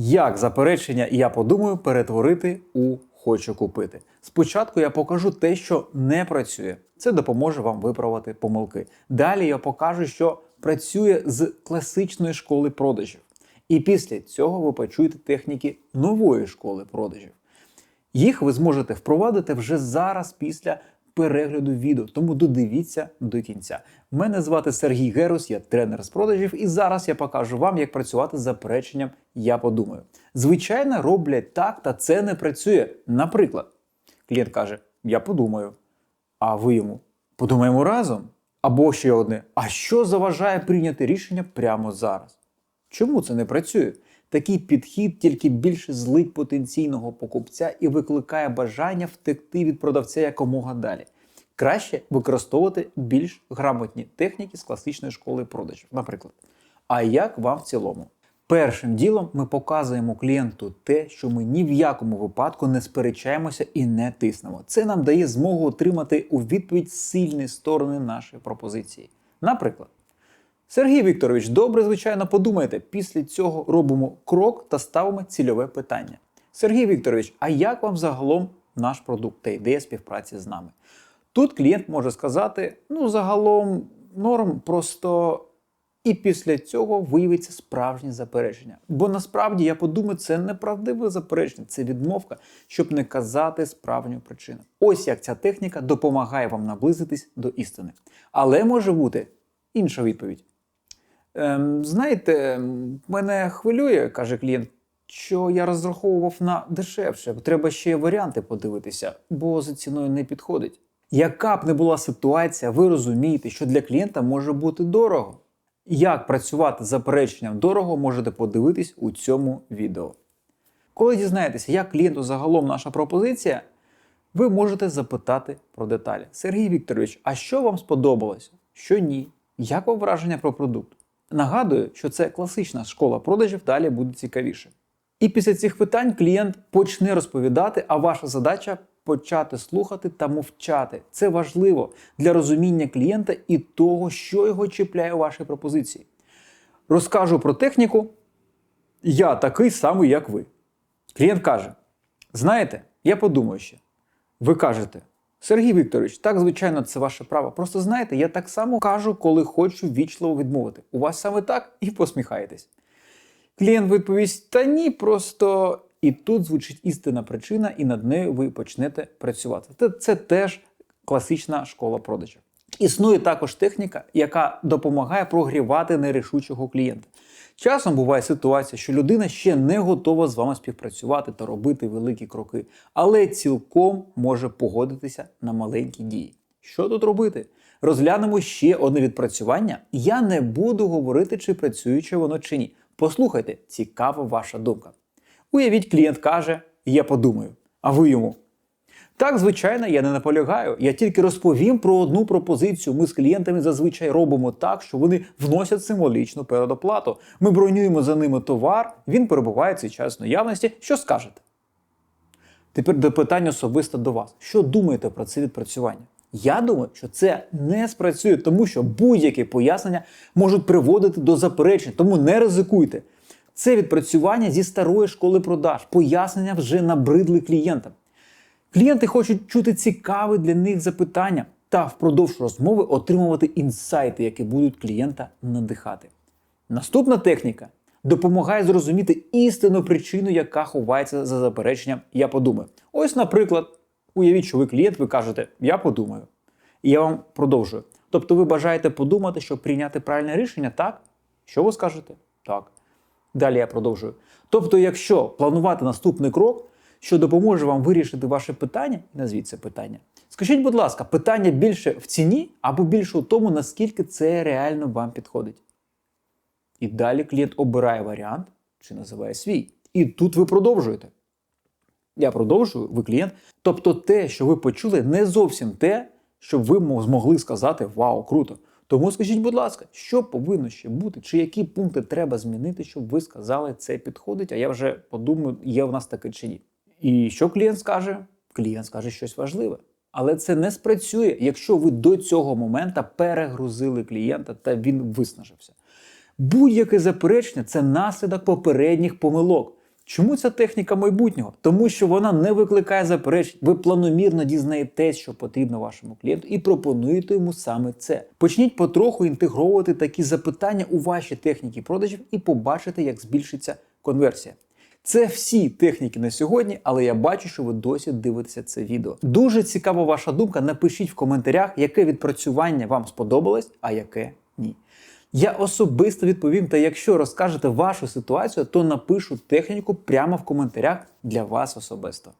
Як заперечення я подумаю перетворити у хочу купити. Спочатку я покажу те, що не працює. Це допоможе вам виправити помилки. Далі я покажу, що працює з класичної школи продажів. І після цього ви почуєте техніки нової школи продажів. Їх ви зможете впровадити вже зараз після перегляду відео, тому додивіться до кінця. Мене звати Сергій Герус, я тренер з продажів, і зараз я покажу вам, як працювати з запереченням Я подумаю. Звичайно, роблять так, та це не працює. Наприклад, клієнт каже: Я подумаю, а ви йому подумаємо разом. Або ще одне: а що заважає прийняти рішення прямо зараз? Чому це не працює? Такий підхід тільки більше злить потенційного покупця і викликає бажання втекти від продавця якомога далі. Краще використовувати більш грамотні техніки з класичної школи продажів. Наприклад, а як вам в цілому? Першим ділом ми показуємо клієнту те, що ми ні в якому випадку не сперечаємося і не тиснемо. Це нам дає змогу отримати у відповідь сильні сторони нашої пропозиції. Наприклад, Сергій Вікторович, добре, звичайно, подумайте. Після цього робимо крок та ставимо цільове питання. Сергій Вікторович, а як вам загалом наш продукт та ідея співпраці з нами? Тут клієнт може сказати: ну, загалом норм, просто і після цього виявиться справжнє заперечення. Бо насправді я подумаю, це неправдиве заперечення, це відмовка, щоб не казати справжню причину. Ось як ця техніка допомагає вам наблизитись до істини. Але може бути інша відповідь. Ем, знаєте, мене хвилює, каже клієнт, що я розраховував на дешевше. Треба ще варіанти подивитися, бо за ціною не підходить. Яка б не була ситуація, ви розумієте, що для клієнта може бути дорого. Як працювати з запереченням дорого, можете подивитись у цьому відео. Коли дізнаєтеся, як клієнту загалом наша пропозиція, ви можете запитати про деталі. Сергій Вікторович, а що вам сподобалося? Що ні? Як вам враження про продукт? Нагадую, що це класична школа продажів, далі буде цікавіше. І після цих питань клієнт почне розповідати, а ваша задача почати слухати та мовчати. Це важливо для розуміння клієнта і того, що його чіпляє у вашій пропозиції. Розкажу про техніку. Я такий самий, як ви. Клієнт каже: Знаєте, я подумаю ще. Ви кажете, Сергій Вікторович, так, звичайно, це ваше право. Просто знаєте, я так само кажу, коли хочу вічливо відмовити. У вас саме так і посміхаєтесь. Клієнт відповість: Та ні, просто і тут звучить істинна причина, і над нею ви почнете працювати. Це, це теж класична школа продажів. Існує також техніка, яка допомагає прогрівати нерішучого клієнта. Часом буває ситуація, що людина ще не готова з вами співпрацювати та робити великі кроки, але цілком може погодитися на маленькі дії. Що тут робити? Розглянемо ще одне відпрацювання. Я не буду говорити, чи працююче воно чи ні. Послухайте, цікава ваша думка. Уявіть, клієнт каже: Я подумаю, а ви йому. Так, звичайно, я не наполягаю. Я тільки розповім про одну пропозицію. Ми з клієнтами зазвичай робимо так, що вони вносять символічну передоплату. Ми бронюємо за ними товар, він перебуває цей час в наявності. Що скажете? Тепер до питання особисто до вас. Що думаєте про це відпрацювання? Я думаю, що це не спрацює, тому що будь-які пояснення можуть приводити до заперечень, тому не ризикуйте. Це відпрацювання зі старої школи продаж. Пояснення вже набридли клієнтам. Клієнти хочуть чути цікаві для них запитання та впродовж розмови отримувати інсайти, які будуть клієнта надихати. Наступна техніка допомагає зрозуміти істинну причину, яка ховається за запереченням Я подумаю. Ось, наприклад, уявіть, що ви клієнт, ви кажете Я подумаю. І я вам продовжую. Тобто ви бажаєте подумати, щоб прийняти правильне рішення, так? Що ви скажете? Так. Далі я продовжую. Тобто, якщо планувати наступний крок, що допоможе вам вирішити ваше питання, назвіть це питання. Скажіть, будь ласка, питання більше в ціні або більше у тому, наскільки це реально вам підходить. І далі клієнт обирає варіант чи називає свій. І тут ви продовжуєте. Я продовжую, ви клієнт. Тобто, те, що ви почули, не зовсім те, щоб ви змогли сказати Вау, круто! Тому скажіть, будь ласка, що повинно ще бути, чи які пункти треба змінити, щоб ви сказали, це підходить, а я вже подумаю, є в нас таке чи ні. І що клієнт скаже? Клієнт скаже щось важливе. Але це не спрацює, якщо ви до цього моменту перегрузили клієнта та він виснажився. Будь-яке заперечення це наслідок попередніх помилок. Чому ця техніка майбутнього? Тому що вона не викликає заперечень. Ви планомірно дізнаєтесь, що потрібно вашому клієнту, і пропонуєте йому саме це. Почніть потроху інтегровувати такі запитання у ваші техніки продажів і побачите, як збільшиться конверсія. Це всі техніки на сьогодні, але я бачу, що ви досі дивитеся це відео. Дуже цікава ваша думка. Напишіть в коментарях, яке відпрацювання вам сподобалось, а яке ні. Я особисто відповім, та якщо розкажете вашу ситуацію, то напишу техніку прямо в коментарях для вас особисто.